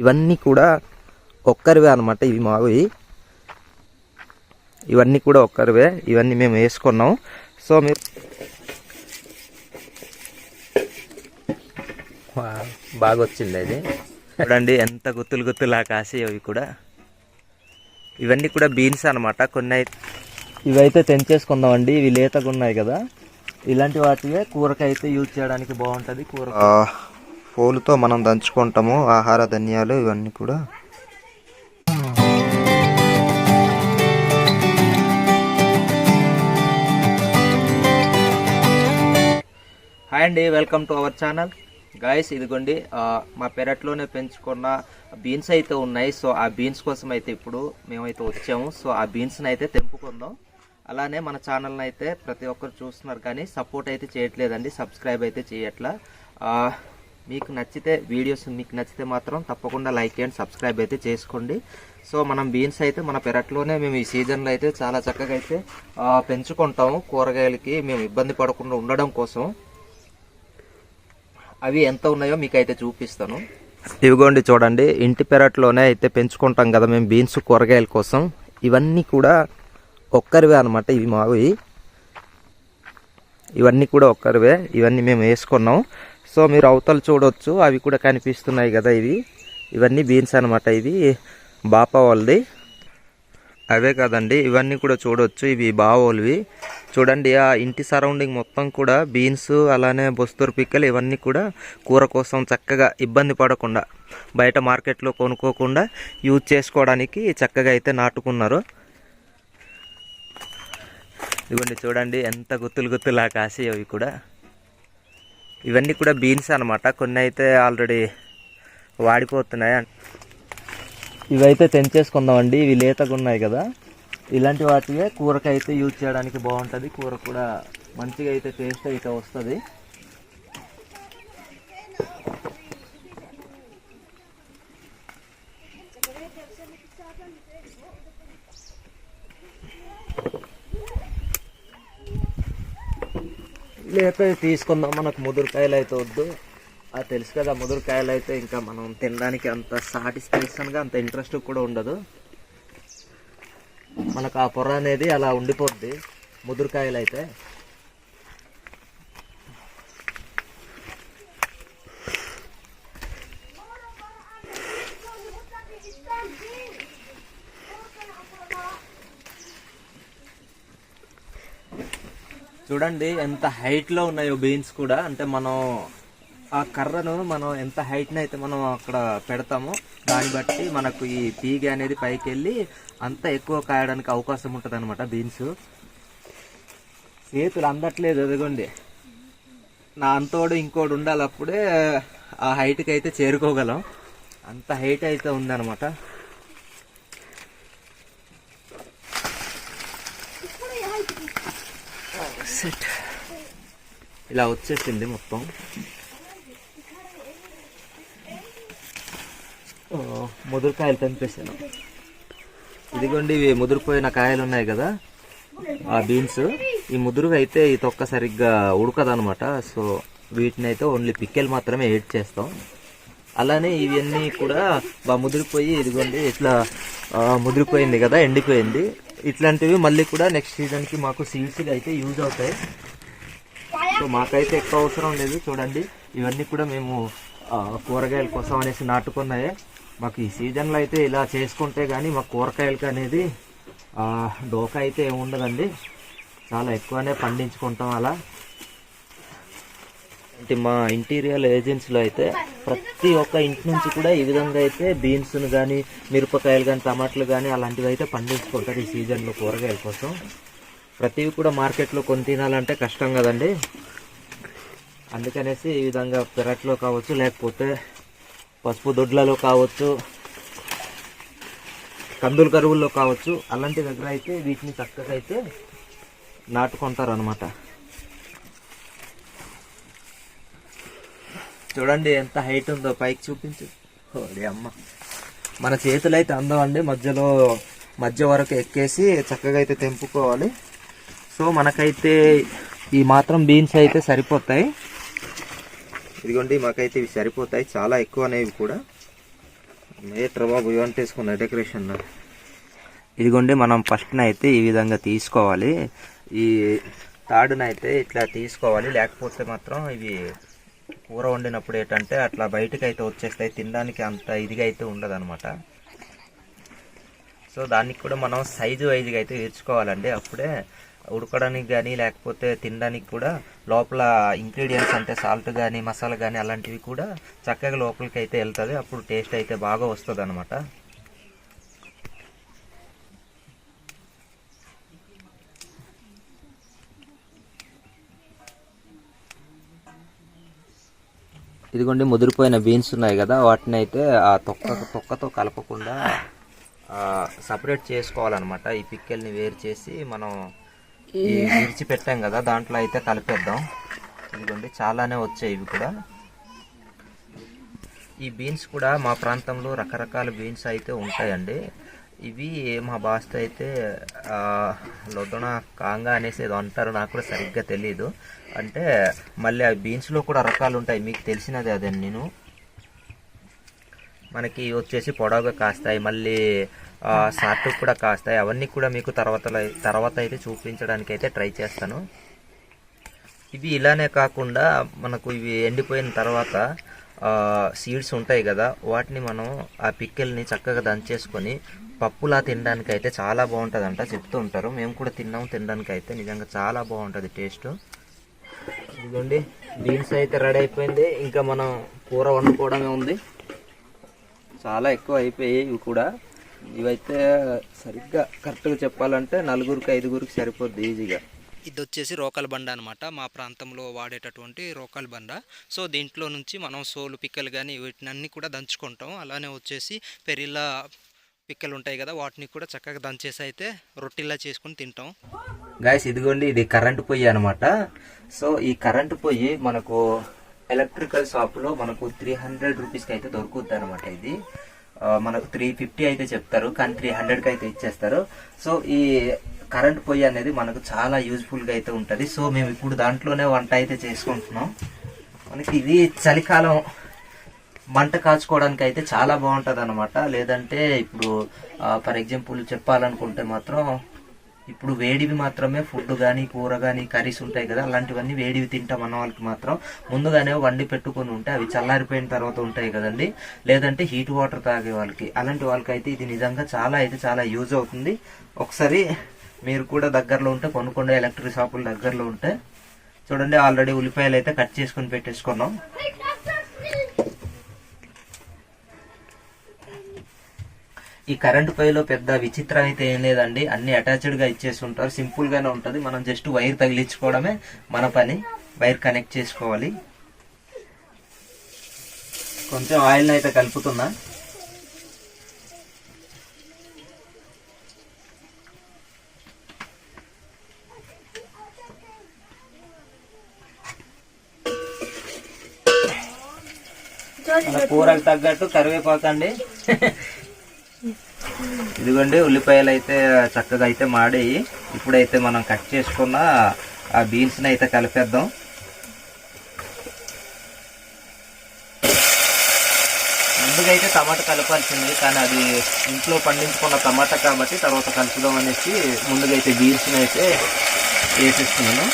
ఇవన్నీ కూడా ఒక్కరివే అనమాట ఇవి మావి. ఇవన్నీ కూడా ఒక్కరివే. ఇవన్నీ మేము వేసుకున్నాం. సో మీరు బాగా వచ్చింది అది. చూడండి ఎంత గుత్తులు గుత్తులా కాసి అవి కూడా. ఇవన్నీ కూడా బీన్స్ అనమాట కొన్ని అయితే ఇవైతే తెంచేసుకుందామండి. ఇవి లేతగా ఉన్నాయి కదా. ఇలాంటి వాటివే కూరకైతే యూజ్ చేయడానికి బాగుంటుంది. కూర పూలతో మనం దంచుకుంటాము ఆహార ధన్యాలు ఇవన్నీ కూడా. హాయ్ అండి welcome to our channel. Guys ఇదిగోండి మా పెరట్లోనే పెంచుకున్న బీన్స్ అయితే ఉన్నాయి. సో ఆ బీన్స్ కోసం అయితే ఇప్పుడు మేమైతే వచ్చాము. సో ఆ బీన్స్ని అయితే తెంపుకుందాం. అలానే మన ఛానల్ని అయితే ప్రతి ఒక్కరు చూస్తున్నారు కానీ సపోర్ట్ అయితే చేయట్లేదండి. సబ్స్క్రైబ్ అయితే చేయట్లా. మీకు నచ్చితే వీడియోస్ మీకు నచ్చితే మాత్రం తప్పకుండా లైక్ అండ్ సబ్స్క్రైబ్ అయితే చేసుకోండి. సో మనం బీన్స్ అయితే మన పెరట్లోనే మేము ఈ సీజన్లో అయితే చాలా చక్కగా అయితే పెంచుకుంటాము. కూరగాయలకి మేము ఇబ్బంది పడకుండా ఉండడం కోసం. అవి ఎంత ఉన్నాయో మీకు అయితే చూపిస్తాను. ఇవిగోండి చూడండి. ఇంటి పెరట్లోనే అయితే పెంచుకుంటాం కదా మేము బీన్స్ కూరగాయల కోసం. ఇవన్నీ కూడా ఒక్కరివే అనమాట ఇవి మావి. ఇవన్నీ కూడా ఒక్కరివే. ఇవన్నీ మేము వేసుకున్నాం. సో మీరు అవతలు చూడవచ్చు అవి కూడా కనిపిస్తున్నాయి కదా ఇవి. ఇవన్నీ బీన్స్ అనమాట ఇవి. బాపా వాళ్ళది. అవే కదండి ఇవన్నీ కూడా చూడవచ్చు ఇవి బావోల్వి చూడండి ఆ ఇంటి సరౌండింగ్ మొత్తం కూడా బీన్స్ అలానే బొస్తూరు పిక్కలు ఇవన్నీ కూడా కూర కోసం చక్కగా ఇబ్బంది పడకుండా బయట మార్కెట్లో కొనుక్కోకుండా యూజ్ చేసుకోవడానికి చక్కగా అయితే నాటుకున్నారు. ఇవన్నీ చూడండి ఎంత గుత్తులు గుత్తులా కాసి అవి కూడా. ఇవన్నీ కూడా బీన్స్ అనమాట కొన్ని అయితే ఆల్రెడీ వాడిపోతున్నాయి. ఇవైతే తెంచేసుకుందామండి. ఇవి లేతగా ఉన్నాయి కదా. ఇలాంటి వాటివే కూరకైతే యూజ్ చేయడానికి బాగుంటుంది. కూర కూడా మంచిగా అయితే టేస్ట్ అయితే వస్తుంది. లేక తీసుకుందాం మనకు ముదురుకాయలు అయితే వద్దు. అది తెలుసు కదా ముదురుకాయలు అయితే ఇంకా మనం తినడానికి అంత సాటిస్ఫాక్షన్గా అంత ఇంట్రెస్ట్ కూడా ఉండదు. మనకు ఆ పొర అనేది అలా ఉండిపోద్ది ముదురుకాయలు అయితే చూడండి ఎంత హైట్లో ఉన్నాయో బీన్స్ కూడా. అంటే మనం ఆ కర్రను మనం ఎంత హైట్ అయితే మనం అక్కడ పెడతామో దాన్ని బట్టి మనకు ఈ తీగ అనేది పైకి వెళ్ళి అంత ఎక్కువ కాయడానికి అవకాశం ఉంటుంది అనమాట బీన్స్ చేతులు అందట్లేదు అదిగోండి. నా అంతోడు ఇంకోడు ఉండాలి అప్పుడే ఆ హైట్కి అయితే చేరుకోగలం. అంత హైట్ అయితే ఉందన్నమాట. సెట్. ఇలా వచ్చేసింది మొత్తం. ముదురుకాయలు తెంపేసాను ఇదిగోండి ఇవి ముదిరిపోయిన కాయలు ఉన్నాయి కదా? ఆ బీన్స్. ఈ ముదురుగా అయితే ఈ తొక్క సరిగ్గా ఉడకదనమాట సో వీటిని అయితే ఓన్లీ పిక్కెలు మాత్రమే ఏడ్ చేస్తాం. అలానే ఇవన్నీ కూడా బాగా ముదిరిపోయి ఇదిగోండి ఇట్లా ముదిరిపోయింది కదా ఎండిపోయింది. ఇట్లాంటివి మళ్ళీ కూడా నెక్స్ట్ సీజన్కి మాకు సీడ్స్గా అయితే యూజ్ అవుతాయి. సో మాకైతే ఎక్కువ అవసరం లేదు చూడండి. ఇవన్నీ కూడా మేము కూరగాయల కోసం అనేసి నాటుకున్నాయే. మాకు ఈ సీజన్లో అయితే ఇలా చేసుకుంటే కానీ మాకు కూరగాయలకి అనేది డోకా అయితే ఏముండదండి చాలా ఎక్కువనే పండించుకుంటాం అలా. అంటే మా ఇంటీరియర్ ఏజెన్సీలో అయితే ప్రతి ఒక్క ఇంటి నుంచి కూడా ఈ విధంగా అయితే బీన్స్ను కానీ మిరపకాయలు కానీ టమాటాలు కానీ అలాంటివి అయితే పండించుకుంటారు ఈ సీజన్లో కూరగాయల కోసం. ప్రతివి కూడా మార్కెట్లో కొని తినాలంటే కష్టం కదండి. అందుకనేసి ఈ విధంగా పెరట్లో కావచ్చు లేకపోతే పసుపు దొడ్లలో కావచ్చు కందుల కరువుల్లో కావచ్చు అలాంటి దగ్గర అయితే వీటిని చక్కగా అయితే నాటుకుంటారు అనమాట చూడండి ఎంత హైట్ ఉందో పైకి చూపించు. ఓడి అమ్మ. మన చేతులు అయితే అందమండి మధ్యలో మధ్య వరకు ఎక్కేసి చక్కగా అయితే తెంపుకోవాలి. సో మనకైతే ఈ మాత్రం బీన్స్ అయితే సరిపోతాయి. ఇదిగోండి మాకైతే ఇవి సరిపోతాయి. చాలా ఎక్కువ అనేవి కూడా. మేటర్ బాబు ఇవన్నీ వేసుకున్నా డెకరేషన్ ఇదిగోండి మనం ఫస్ట్నైతే అయితే ఈ విధంగా తీసుకోవాలి. ఈ తాడునైతే ఇట్లా తీసుకోవాలి. లేకపోతే మాత్రం ఇవి కూర వండినప్పుడు ఏంటంటే అట్లా బయటకు అయితే వచ్చేస్తాయి తినడానికి అంత ఇదిగా అయితే ఉండదు సో దానికి కూడా మనం సైజు వైజ్గా అయితే తీర్చుకోవాలండి అప్పుడే ఉడకడానికి కానీ లేకపోతే తినడానికి కూడా లోపల ఇంగ్రీడియంట్స్ అంటే సాల్ట్ కానీ మసాలా కానీ అలాంటివి కూడా చక్కగా లోపలికి అయితే వెళ్తుంది. అప్పుడు టేస్ట్ అయితే బాగా వస్తుంది అనమాట ఇదిగోండి ముదిరిపోయిన బీన్స్ ఉన్నాయి కదా వాటిని అయితే ఆ తొక్క తొక్కతో కలపకుండా సపరేట్ చేసుకోవాలన్నమాట. ఈ పిక్కెల్ని వేరు చేసి మనం ఈ విరిచి పెట్టాం కదా దాంట్లో అయితే కలిపేద్దాం. ఇదిగోండి చాలానే వచ్చాయి ఇవి కూడా. ఈ బీన్స్ కూడా మా ప్రాంతంలో రకరకాల బీన్స్ అయితే ఉంటాయండి. ఇవి మా భాషతో అయితే లొదన కాంగా అనేసి ఏదో అంటారు నాకు కూడా సరిగ్గా తెలియదు అంటే మళ్ళీ ఆ బీన్స్లో కూడా రకాలు ఉంటాయి మీకు తెలిసినదే అదే నేను. మనకి వచ్చేసి పొడవుగా కాస్తాయి మళ్ళీ షార్ట్ కూడా కాస్తాయి. అవన్నీ కూడా మీకు తర్వాత తర్వాత అయితే చూపించడానికి అయితే ట్రై చేస్తాను. ఇవి ఇలానే కాకుండా మనకు ఇవి ఎండిపోయిన తర్వాత సీడ్స్ ఉంటాయి కదా వాటిని మనం ఆ పిక్కెల్ని చక్కగా దంచేసుకొని పప్పులా తినడానికి అయితే చాలా బాగుంటుందంట చెప్తూ ఉంటారు. మేము కూడా తిన్నాము తినడానికి అయితే నిజంగా చాలా బాగుంటుంది టేస్ట్. ఇదిగోండి బీన్స్ అయితే రెడీ అయిపోయింది. ఇంకా మనం కూర వండుకోవడమే ఉంది. చాలా ఎక్కువ అయిపోయాయి ఇవి కూడా. ఇవైతే సరిగ్గా కరెక్ట్గా చెప్పాలంటే నలుగురికి ఐదుగురికి సరిపోద్ది ఈజీగా. ఇది వచ్చేసి రోకల్ బండ అనమాట మా ప్రాంతంలో వాడేటటువంటి రోకల్ బండ. సో దీంట్లో నుంచి మనం సోలు పిక్కలు కానీ వీటినన్నీ కూడా దంచుకుంటాం. అలానే వచ్చేసి పెరిల్ల పిక్కలు ఉంటాయి కదా వాటిని కూడా చక్కగా దంచేసి అయితే రొట్టెలా చేసుకొని తింటాం. గాయస్ ఇదిగోండి ఇది కరెంటు పొయ్యి అనమాట సో ఈ కరెంటు పొయ్యి మనకు ఎలక్ట్రికల్ షాప్లో మనకు త్రీ హండ్రెడ్ రూపీస్కి అయితే దొరుకుతుంది అనమాట ఇది. మనకు త్రీ ఫిఫ్టీ అయితే చెప్తారు కానీ త్రీ హండ్రెడ్కి అయితే ఇచ్చేస్తారు. సో ఈ కరెంట్ పొయ్యి అనేది మనకు చాలా యూజ్ఫుల్గా అయితే ఉంటుంది. సో మేము ఇప్పుడు దాంట్లోనే వంట అయితే చేసుకుంటున్నాం. మనకి ఇది చలికాలం మంట కాచుకోవడానికి అయితే చాలా బాగుంటుంది అనమాట లేదంటే ఇప్పుడు ఫర్ ఎగ్జాంపుల్ చెప్పాలనుకుంటే మాత్రం ఇప్పుడు వేడివి మాత్రమే ఫుడ్ కానీ కూర కానీ కర్రీస్ ఉంటాయి కదా అలాంటివన్నీ వేడివి తింటాం అన్న వాళ్ళకి మాత్రం ముందుగానే వండి పెట్టుకొని ఉంటే అవి చల్లారిపోయిన తర్వాత ఉంటాయి కదండి. లేదంటే హీట్ వాటర్ తాగే వాళ్ళకి. అలాంటి వాళ్ళకి అయితే ఇది నిజంగా చాలా అయితే చాలా యూజ్ అవుతుంది. ఒకసారి మీరు కూడా దగ్గరలో ఉంటే కొనుక్కోండి. ఎలక్ట్రిక్ షాపులు దగ్గరలో ఉంటే చూడండి ఆల్రెడీ ఉల్లిపాయలు అయితే కట్ చేసుకొని పెట్టేసుకున్నాం. ఈ కరెంట్ పైలో పెద్ద విచిత్రం అయితే ఏం లేదండి. అన్ని అటాచ్డ్గా ఇచ్చేసి ఉంటారు. సింపుల్గానే ఉంటుంది. మనం జస్ట్ వైర్ తగిలించుకోవడమే మన పని. వైర్ కనెక్ట్ చేసుకోవాలి. కొంచెం ఆయిల్ అయితే కలుపుతున్నా. కూరకు తగ్గట్టు కరివేపాకు అండి ఇదిగోండి ఉల్లిపాయలు అయితే చక్కగా అయితే మాడేయి. ఇప్పుడైతే మనం కట్ చేసుకున్న ఆ బీన్స్ని అయితే కలిపేద్దాం. ముందుగా అయితే టమాటా కలపాల్సింది కానీ అది ఇంట్లో పండించుకున్న టమాటా కాబట్టి తర్వాత కలుపుదాం అనేసి ముందుగా అయితే బీన్స్ని అయితే వేసేస్తున్నాను.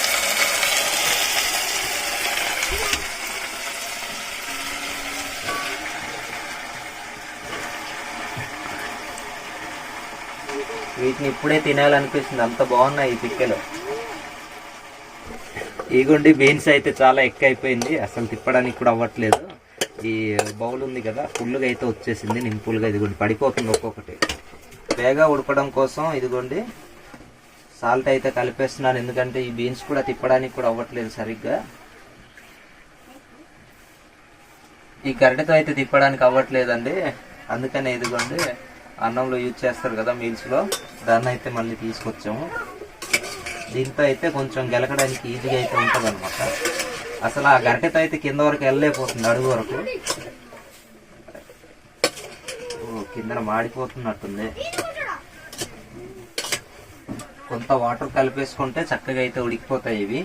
వీటిని ఇప్పుడే తినాలనిపిస్తుంది. అంత బాగున్నాయి ఈ పిక్కలు. ఈగుండి బీన్స్ అయితే చాలా ఎక్కువ అయిపోయింది అసలు తిప్పడానికి కూడా అవ్వట్లేదు. ఈ బౌల్ ఉంది కదా ఫుల్గా అయితే వచ్చేసింది. నింపుల్గా ఇదిగోండి పడిపోతుంది ఒక్కొక్కటి. వేగా ఉడకడం కోసం ఇదిగోండి సాల్ట్ అయితే కలిపేస్తున్నాను. ఎందుకంటే ఈ బీన్స్ కూడా తిప్పడానికి కూడా అవ్వట్లేదు సరిగ్గా. ఈ గరిటెతో అయితే తిప్పడానికి అవ్వట్లేదండి. అందుకనే ఇదిగోండి అన్నంలో యూజ్ చేస్తారు కదా మీల్స్లో. దాన్ని అయితే మళ్ళీ తీసుకొచ్చాము. దీంతో అయితే కొంచెం గెలకడానికి ఈజీగా అయితే ఉంటుంది అనమాట అసలు ఆ గరిటెతో అయితే కింద వరకు వెళ్ళలేకపోతుంది అడుగు వరకు. ఓ కిందన మాడిపోతున్నట్టుంది. కొంత వాటర్ కలిపేసుకుంటే చక్కగా అయితే ఉడికిపోతాయి ఇవి.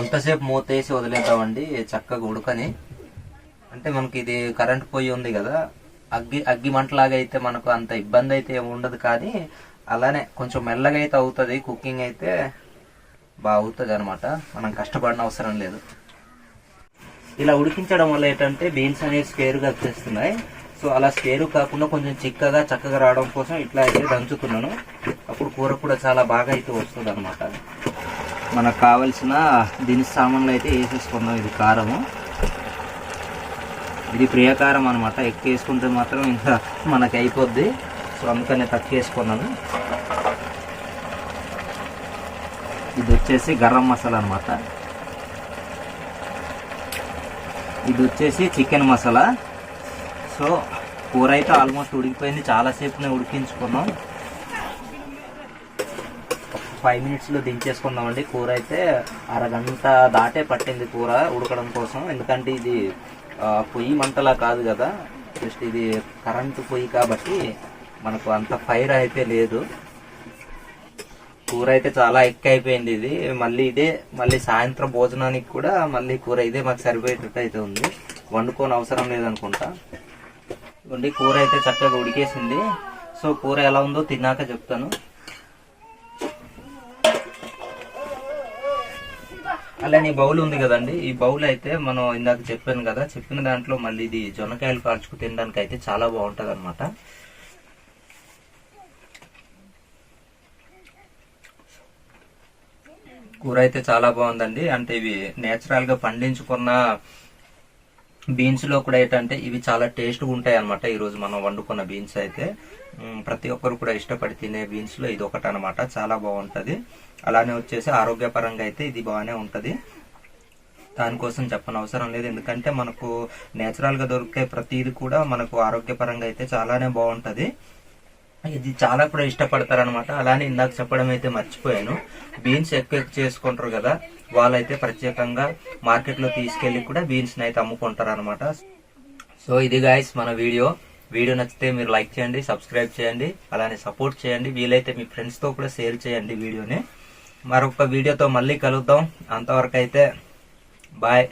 కొంతసేపు మూతేసి వదిలేద్దామండి చక్కగా ఉడకని. అంటే మనకి ఇది కరెంట్ పొయ్యి ఉంది కదా అగ్గి అగ్గి మంటలాగా అయితే మనకు అంత ఇబ్బంది అయితే ఉండదు కానీ అలానే కొంచెం మెల్లగా అయితే అవుతుంది కుకింగ్ అయితే బాగా అవుతుంది అనమాట మనం కష్టపడిన అవసరం లేదు. ఇలా ఉడికించడం వల్ల ఏంటంటే బీన్స్ అనేవి స్క్వేర్గా వచ్చేస్తున్నాయి. సో అలా స్క్వేర్ కాకుండా కొంచెం చిక్కగా చక్కగా రావడం కోసం ఇట్లా అయితే దంచుతున్నాను అప్పుడు కూర కూడా చాలా బాగా అయితే వస్తుంది అనమాట మనకు కావలసిన దీని సామాన్లు అయితే వేసేసుకున్నాం ఇది కారము. ఇది ప్రియకారం అనమాట ఎక్కువ వేసుకుంటే మాత్రం ఇంకా మనకి అయిపోద్ది. సో అందుకని తక్కువ వేసుకున్నాను. ఇది వచ్చేసి గరం మసాలా అనమాట ఇది వచ్చేసి చికెన్ మసాలా. సో కూర అయితే ఆల్మోస్ట్ ఉడికిపోయింది. చాలాసేపునే ఉడికించుకున్నాం. ఫైవ్ మినిట్స్లో దించేసుకుందామండి. కూర అయితే అరగంట దాటే పట్టింది కూర ఉడకడం కోసం. ఎందుకంటే ఇది పొయ్యి మంటలా కాదు కదా. జస్ట్ ఇది కరెంటు పొయ్యి కాబట్టి మనకు అంత ఫైర్ అయితే లేదు. కూర అయితే చాలా ఎక్కువ అయిపోయింది ఇది. మళ్ళీ ఇదే మళ్ళీ సాయంత్రం భోజనానికి కూడా మళ్ళీ కూర ఇదే మాకు సరిపోయేటట్టు అయితే ఉంది. వండుకోని అవసరం లేదనుకుంటా. ఉండి కూర అయితే చక్కగా ఉడికేసింది. సో కూర ఎలా ఉందో తిన్నాక చెప్తాను. అలానే ఈ బౌల్ ఉంది కదండి. ఈ బౌల్ అయితే మనం ఇందాక చెప్పాను కదా చెప్పిన దాంట్లో మళ్ళీ ఇది జొన్నకాయలు కాల్చుకు తినడానికి అయితే చాలా బాగుంటది అనమాట కూర అయితే చాలా బాగుందండి. అంటే ఇవి నేచురల్గా పండించుకున్న బీన్స్లో కూడా ఏంటంటే ఇవి చాలా టేస్ట్ ఉంటాయి అనమాట ఈ రోజు మనం వండుకున్న బీన్స్ అయితే. ప్రతి ఒక్కరు కూడా ఇష్టపడి తినే బీన్స్లో ఇది ఒకటి అనమాట చాలా బాగుంటది. అలానే వచ్చేసి ఆరోగ్యపరంగా అయితే ఇది బాగానే ఉంటుంది. దానికోసం చెప్పని అవసరం లేదు. ఎందుకంటే మనకు నేచురల్గా దొరికే ప్రతిది కూడా మనకు ఆరోగ్యపరంగా అయితే చాలానే బాగుంటుంది. ఇది చాలా కూడా ఇష్టపడతారు అనమాట అలానే ఇందాక చెప్పడం అయితే మర్చిపోయాను. బీన్స్ ఎక్కువ ఎక్కువ చేసుకుంటారు కదా వాళ్ళైతే ప్రత్యేకంగా మార్కెట్లో తీసుకెళ్ళి కూడా బీన్స్ని అయితే అమ్ముకుంటారు అనమాట సో ఇది గాయస్ మన వీడియో. వీడియో నచ్చితే మీరు లైక్ చేయండి సబ్స్క్రైబ్ చేయండి అలానే సపోర్ట్ చేయండి. వీలైతే మీ ఫ్రెండ్స్తో కూడా షేర్ చేయండి వీడియోని. మరొక వీడియోతో మళ్ళీ కలుద్దాం. అంతవరకు అయితే బాయ్.